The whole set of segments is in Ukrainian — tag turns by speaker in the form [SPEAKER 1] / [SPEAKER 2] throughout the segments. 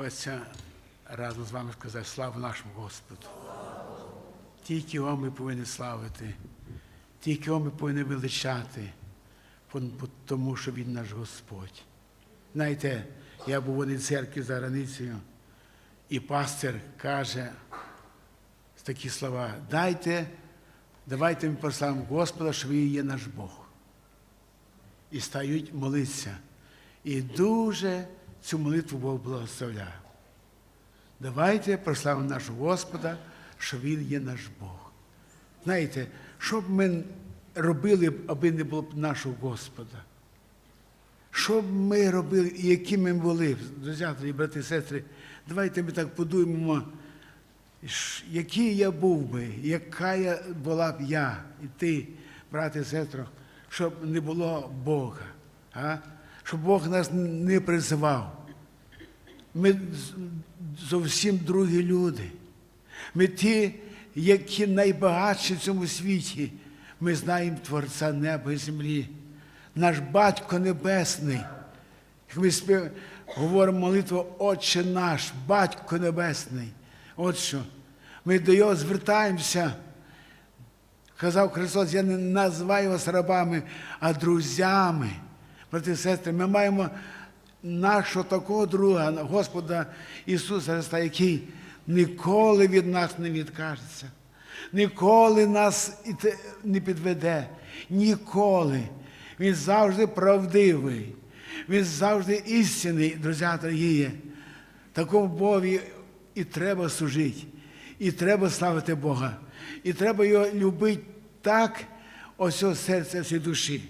[SPEAKER 1] Хочеться разом з вами сказати славу нашому Господу. Тільки Його ми повинні славити, тільки Його ми повинні величати, тому що Він наш Господь. Знаєте, я був в одній церкві за границею, і пастир каже такі слова: дайте, давайте ми прославимо Господа, що Він є наш Бог. І стають молитися. І дуже цю молитву Бог благословляє. Давайте прославимо нашого Господа, що Він є наш Бог. Знаєте, що б ми робили, аби не було б нашого Господа? Що б ми робили, і які ми були, друзі, брати і сестри, давайте ми так подумаємо, який я був би, яка я була б я і ти, брати і сестри, щоб не було Бога, а? Щоб Бог нас не призивав. Ми зовсім другі люди. Ми ті, які найбагатші в цьому світі. Ми знаємо Творця неба і землі. Наш Батько Небесний. Як ми спів... говоримо молитву Отче наш, Батько Небесний. От що. Ми до Його звертаємося. Казав Христос, я не називаю вас рабами, а друзями. Брати і сестри, ми маємо нашого такого друга, Господа Ісуса Христа, який ніколи від нас не відкажеться, ніколи нас не підведе. Ніколи. Він завжди правдивий, він завжди істинний, друзі дорогі. Такому Богові і треба служити, і треба славити Бога, і треба його любити так, ось серця всі душі.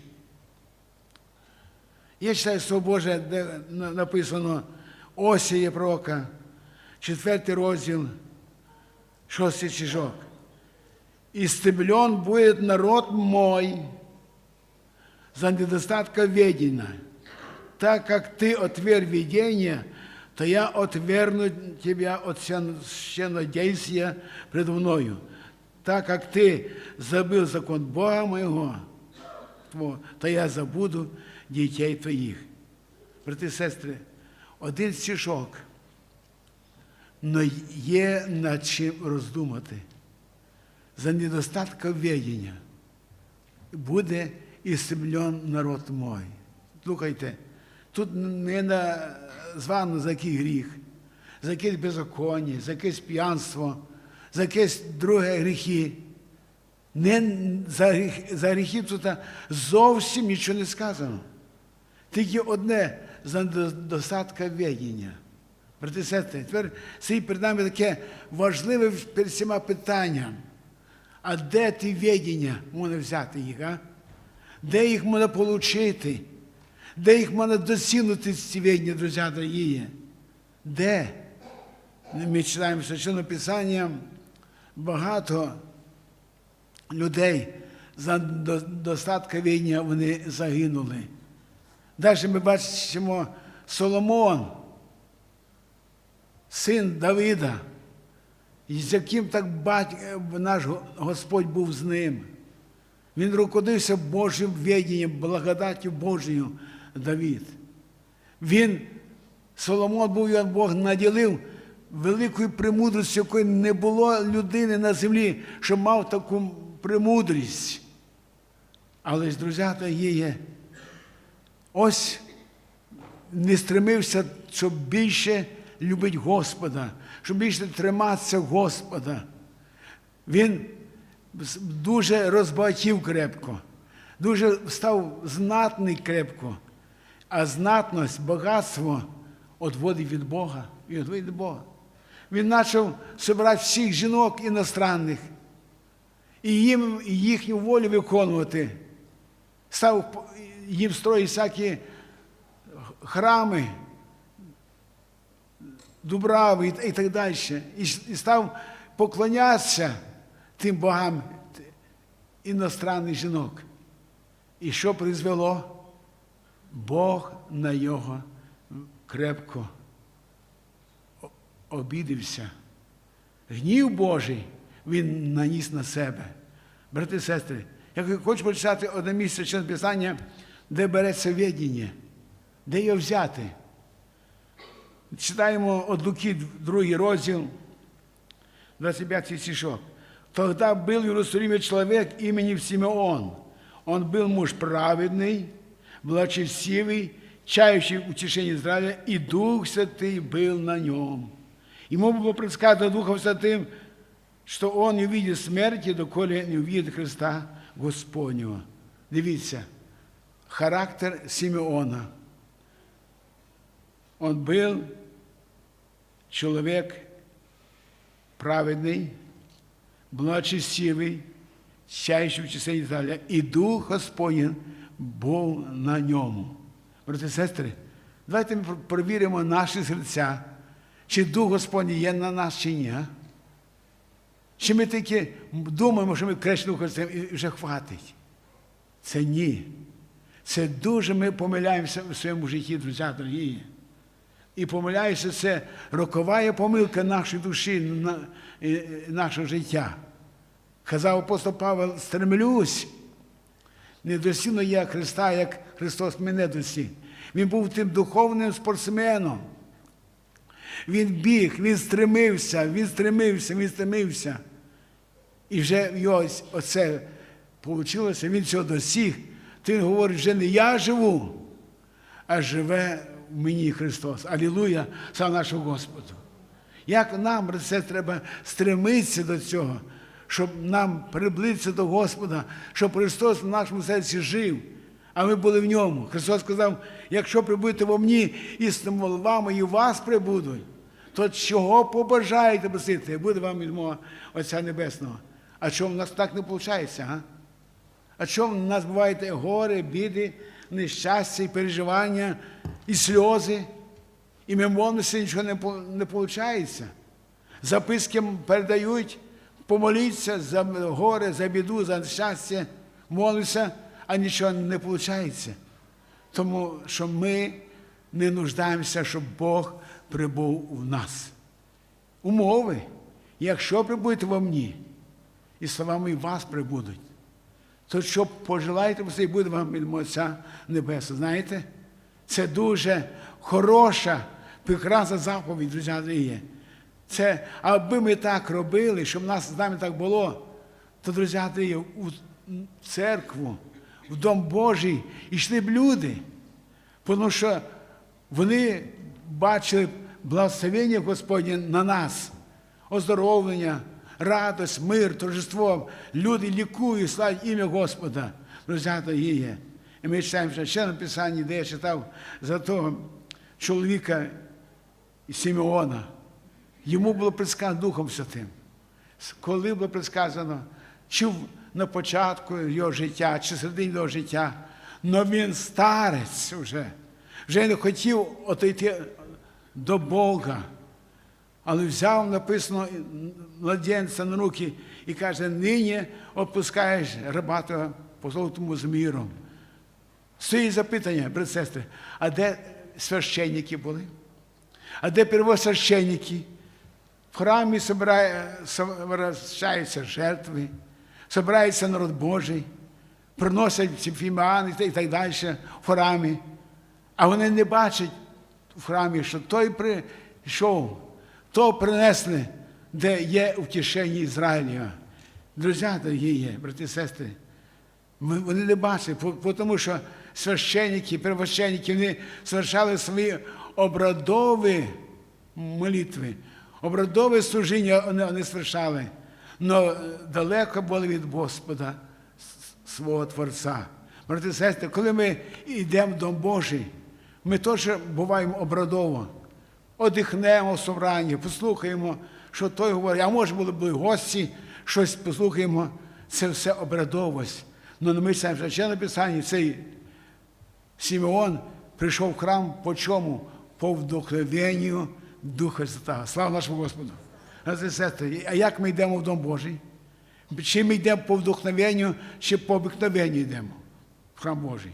[SPEAKER 1] Я читаю Слово Боже, де на- написано Осія пророка, четвертий розділ, шостий чижок. «Истреблен будет народ мой за недостатка ведения. Так как ты отверг видение, то я отвергну тебя от священнодействия пред мною. Так как ты забыл закон Бога моего, то я забуду дітей твоїх. Брати і сестри, один стішок, но є над чим роздумати. За недостатка ведення буде істемлен народ мой. Слухайте, тут не названо за який гріх, за якесь беззаконня, за якесь п'янство, за якесь друге гріхи. Не за гріхи тут зовсім нічого не сказано. Тільки одне за недостатка ведення. Брати сестри, тепер стоїть перед нами таке важливе перед всіма питання. А де ті ведення можна взяти їх? А? Де їх можна отримати? Де їх можна досягнути ці ведення, друзі дорогі? Де? Ми читаємо священне Писання багато людей за достатка війня вони загинули. Далі ми бачимо Соломон, син Давида, з яким так наш Господь був з ним. Він руководився Божим відінням, благодаттю Божою Давид. Він, Соломон був, його Бог наділив великою премудрістю, якої не було людини на землі, що мав таку премудрість. Але ж, друзі, то є. Ось не стремився, щоб більше любити Господа, щоб більше триматися Господа. Він дуже розбагатів крепко, дуже став знатний крепко, а знатність, багатство відводить від Бога і від Бога. Він почав збирати всіх жінок іностранних і їм їхню волю виконувати. Став їм строїти всякі храми, дубрави і, так далі. І, і став поклонятися тим богам іностранних жінок. І що призвело? Бог на його крепко обідився. Гнів Божий він наніс на себе. Брати і сестри, я хочу прочитати одне місце Священного Писання, де береться відіння, де його взяти. Читаємо от Луки, другий розділ, 25 стишок. Тогда был в Иерусалиме человек именем Симеон. Он был муж праведный, благочестивый, чающий утешение Израиля, и Дух Святый был на нем. Ему было предсказано Духом Святым, что он не увидит смерти, доколе не увидит Христа Господнього. Дивіться, характер Симеона. Он был человек праведный, благочестивый, чающий в числі Ізраїля, і Дух Господній був на ньому. Брати і сестри, давайте ми перевіримо наші серця, чи Дух Господній є на нас, чи ні. а? Чи ми тільки думаємо, що ми крещені Христом і вже хватить? Це ні. Це дуже ми помиляємося в своєму житті, друзі дорогі. І помиляєшся, це рокова помилка нашої душі, нашого життя. Казав апостол Павел, стремлюсь, не досягну я Христа, як Христос мене досіг. Він був тим духовним спортсменом. Він біг, він стремився, він стремився, він стремився. І вже його оце вийшло, він цього досіг. То він говорить, вже не я живу, а живе в мені Христос. Алілуя, слава нашому Господу. Як нам, брат, це треба стремитися до цього, щоб нам приблизитися до Господа, щоб Христос в нашому серці жив, а ми були в ньому. Христос сказав, якщо прибудете во мені, істинно вами і вас прибудуть, то чого побажаєте просити, буде вам від мого Отця Небесного. А чому в нас так не виходить? А? А чому в нас горе, біди, нещастя, і переживання, і сльози, і ми молимося, нічого не, не виходить. Записки передають, помоліться за горе, за біду, за щастя, молимося, а нічого не виходить. Тому що ми не нуждаємося, щоб Бог прибув в нас. Умови, якщо прибудете во мені, і словами вас прибудуть, то що пожелаєте, все і буде вам від Отця Небесного. Знаєте, це дуже хороша, прекрасна заповідь, друзі дорогі. Це, аби ми так робили, щоб нас з нами так було, то, друзі дорогі, у церкву, в Дом Божий йшли б люди. Тому що вони бачили благословення Господнє на нас, оздоровлення, радость, мир, торжество. Люди лікують, славять ім'я Господа. Друзі, є. І ми читаємо ще на Писанні, де я читав за того чоловіка Симеона. Йому було предсказано Духом Святим. Коли було предсказано, чи на початку його життя, чи середині його життя, але він старець вже, вже не хотів отойти до Бога. Але взяв, написано, младенця на руки і каже, нині відпускаєш рабата по золотому з міром. Стоїть запитання, брат сестри, а де священники були? А де первосвященники? В храмі збираються жертви, збирається народ Божий, приносять ці фіміани і так далі в храмі. А вони не бачать в храмі, що той прийшов, то принесли, де є утішення Ізраїля. Друзі, дорогі брати і сестри, вони не по- тому що священники, первосвященники, вони совершали свої обрадові молитви, обрадове служіння вони, вони совершали, але далеко були від Господа свого Творця. Брати і сестри, коли ми йдемо в Дом Божий, ми теж буваємо обрадово. Одихнемо в собранні, послухаємо, що той говорить, а може були б гості, щось послухаємо. Це все обрадовость. Ну, ми це вже ще цей Симеон прийшов в храм по чому? По вдохновенню Духа Святого. Слава нашому Господу. А як ми йдемо в Дом Божий? Чи ми йдемо по вдохновенню, чи по обикновенню йдемо в храм Божий?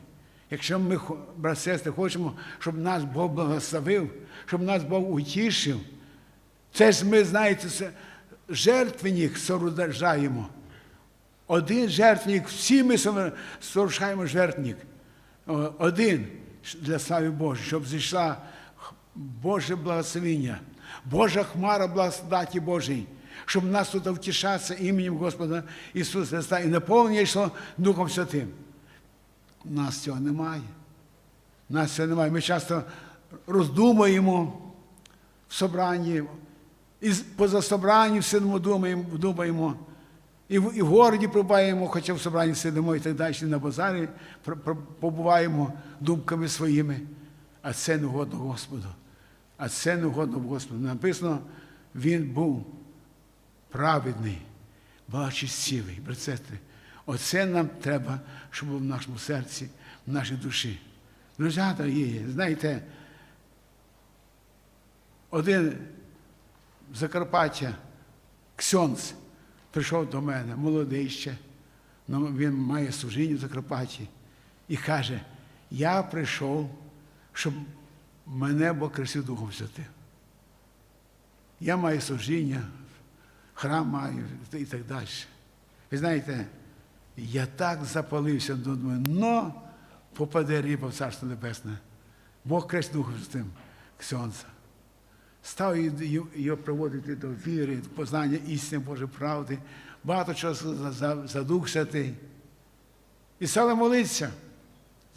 [SPEAKER 1] Якщо ми, і сестри, хочемо, щоб нас Бог благословив, щоб нас Бог утішив, це ж ми, знаєте, жертвенник сооружаємо. Один жертвник, всі ми совершаємо жертвник. Один для слави Божої, щоб зійшла Боже благословення, Божа хмара благодаті Божій, щоб нас тут втішатися іменем Господа Ісуса Христа і наповнення йшло Духом Святим. Нас цього немає. Нас цього немає. Ми часто роздумуємо в собранні, і поза собранні сидимо, думаємо, думаємо. І в, і в городі пробуваємо, хоча в собранні сидимо і так далі, на базарі побуваємо думками своїми. А це не угодно Господу. А це не угодно Господу. Написано, він був праведний, благочестивий. Брат, сестри, оце нам треба, щоб було в нашому серці, в нашій душі. Друзі, дорогі, знаєте, один Закарпаття, Ксьонц, прийшов до мене, молодий ще, ну, він має служіння в Закарпатті, і каже, я прийшов, щоб мене Бог красив Духом Святим. Я маю служіння, храм маю і так далі. Ви знаєте, я так запалився, думаю, ну, попаде риба в Царство Небесне. Бог Духом Святим Ксьонца. Став його проводити до віри, до познання істини Божої правди, багато часу за, Дух. І стали молитися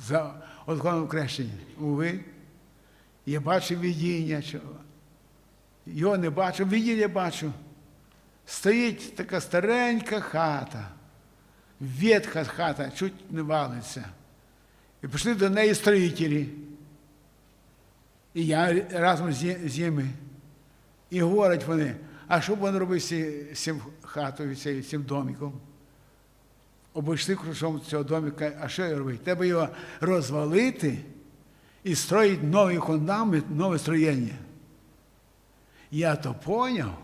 [SPEAKER 1] за одхоном крещення. Уви, я бачив видіння. Його не бачу, видіння бачу. Стоїть така старенька хата, ветха хата, чуть не валиться. І пішли до неї строїтелі. І я разом з ними. І говорять вони, а що б вони робили з цим хатою, з цим домиком? Обійшли кружом цього домика, а що робити? Треба його розвалити і строїти новий фундамент, нове строєння. Я то поняв.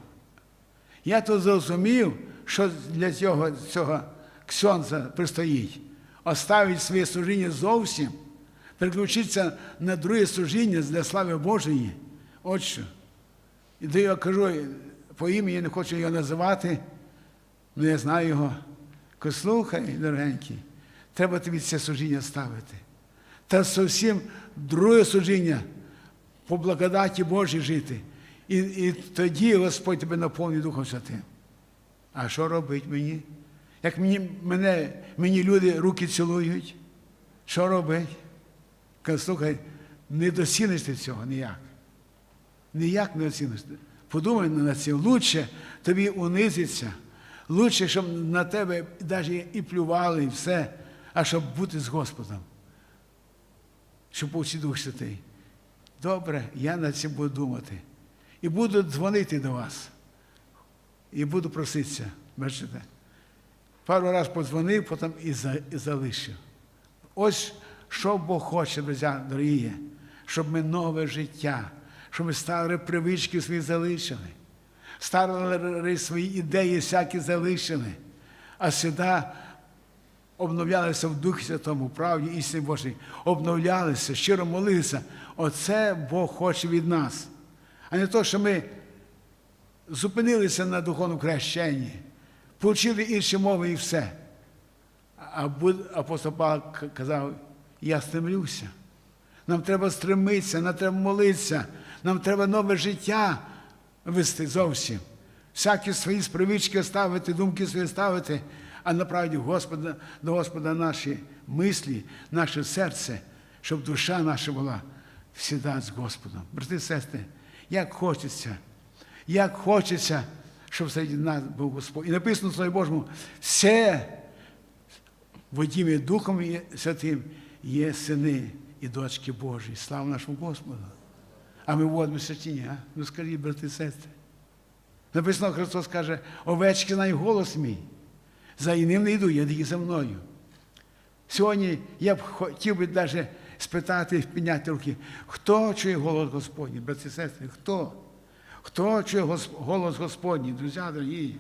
[SPEAKER 1] Я то зрозумів, що для цього, цього ксьонца пристоїть. Оставить своє служіння зовсім, переключитися на друге служіння для слави Божої. От що. І до я кажу, по імені не хочу його називати, але я знаю його. Кажу, слухай, дорогенький, треба тобі це служіння ставити. Та зовсім друге служіння по благодаті Божій жити. І, і тоді Господь тебе наповнить Духом Святим. А що робить мені? Як мені, мене, мені люди руки цілують, що робить? Слухай, не досінеш ти цього ніяк. Ніяк не оціниш. Подумай над цим. Лучше тобі унизиться. Лучше, щоб на тебе навіть і плювали, і все, а щоб бути з Господом. Щоб був Дух Святий. Добре, я над цим буду думати. І буду дзвонити до вас. І буду проситися. Бачите? Пару разів подзвонив, потім і, за, і залишив. Ось що Бог хоче, друзі, дорогі, щоб ми нове життя, щоб ми старі привички свої залишили, старі свої ідеї всякі залишили, а сюди обновлялися в Духі Святому, правді істині Божій, обновлялися, щиро молилися. Оце Бог хоче від нас. А не то, що ми зупинилися на духовному хрещенні, отримали інші мови і все. А апостол Павло казав, я стремлюся. Нам треба стремитися, нам треба молитися, нам треба нове життя вести зовсім. Всякі свої привички ставити, думки свої ставити, а направді Господа, до Господа наші мислі, наше серце, щоб душа наша була всіда з Господом. Брати і сестри, як хочеться, як хочеться, щоб серед нас був Господь. І написано Слові Божому, все водімі Духом Святим є сини і дочки Божі. Слава нашому Господу. А ми водимося чи? А? Ну скажіть, брати і сестри. Написано, Христос каже, овечки знають голос мій. За іним не йду, я тільки за мною. Сьогодні я б хотів би навіть спитати, підняти руки, хто чує голос Господній, брати і сестри, хто? Хто чує голос Господній, друзі дорогі?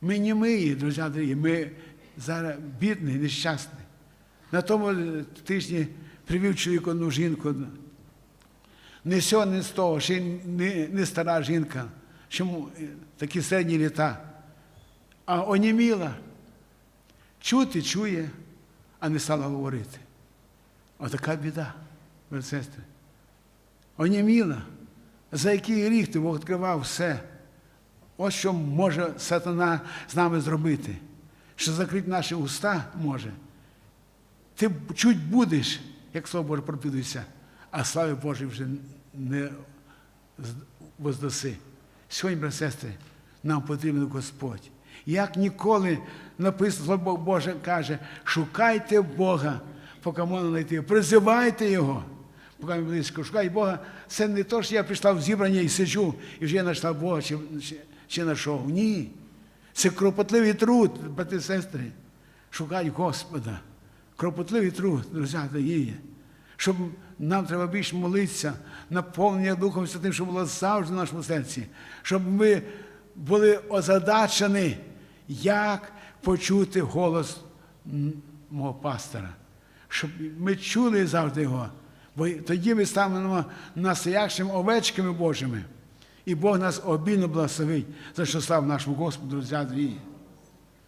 [SPEAKER 1] Ми не ми, друзі дорогі, ми зараз бідні, нещасні. На тому тижні привів чоловік одну жінку. Не сьо, не з того, ще не, не стара жінка, ще такі середні літа. А оніміла. Чути чує, а не стала говорити. Отака біда, брат, сестри. оніміла. За який гріх ти Бог відкривав все. Ось що може сатана з нами зробити. Що закрити наші уста може. Ти чуть будеш, як слово Боже проповідується, а слави Божій вже не воздаси. Сьогодні, брати сестри, нам потрібен Господь. Як ніколи написано, Слово Боже каже, шукайте Бога, поки можна знайти. Призивайте Його. Поки близько. Шукай Бога. Це не то, що я прийшла в зібрання і сиджу, і вже я знайшла Бога чи, чи, чи знайшов. Ні. Це кропотливий труд, брати і сестри. Шукай Господа. Кропотливий труд, друзі, дорогі. Щоб нам треба більше молитися, наповнення Духом Святим, щоб було завжди в нашому серці, щоб ми були озадачені, як почути голос мого пастора. Щоб ми чули завжди його. Бо тоді ми станемо настоящими овечками Божими. І Бог нас обільно благословить, за що слава нашому Господу, друзі. дорогі.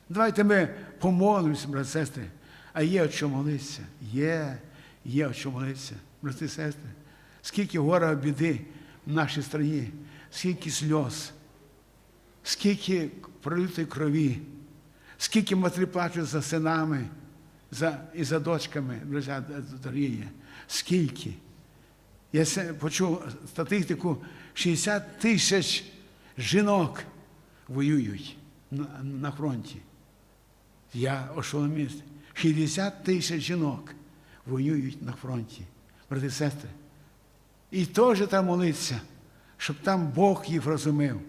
[SPEAKER 1] Давайте ми помолимося, брати і сестри. А є о чому молитися. Є, є о чому молитися, брати і сестри. Скільки гора біди в нашій країні, скільки сльоз, скільки пролитої крові, скільки матері плачуть за синами за, і за дочками, друзі, дорогі. Скільки. Я почув статистику, 60 тисяч жінок воюють на, фронті. Я ошеломився. 60 тисяч жінок воюють на фронті, брати і сестри. І теж там молиться, щоб там Бог їх розумів,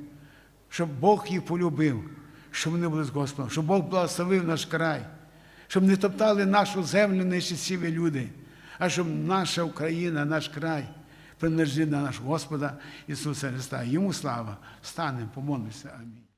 [SPEAKER 1] щоб Бог їх полюбив, щоб вони були з Господом, щоб Бог благословив наш край, щоб не топтали нашу землю нещасливі люди, а щоб наша Україна, наш край принадлежить на нашого Господа Ісуса Христа. Йому слава. Встанемо, помолимося. Амінь.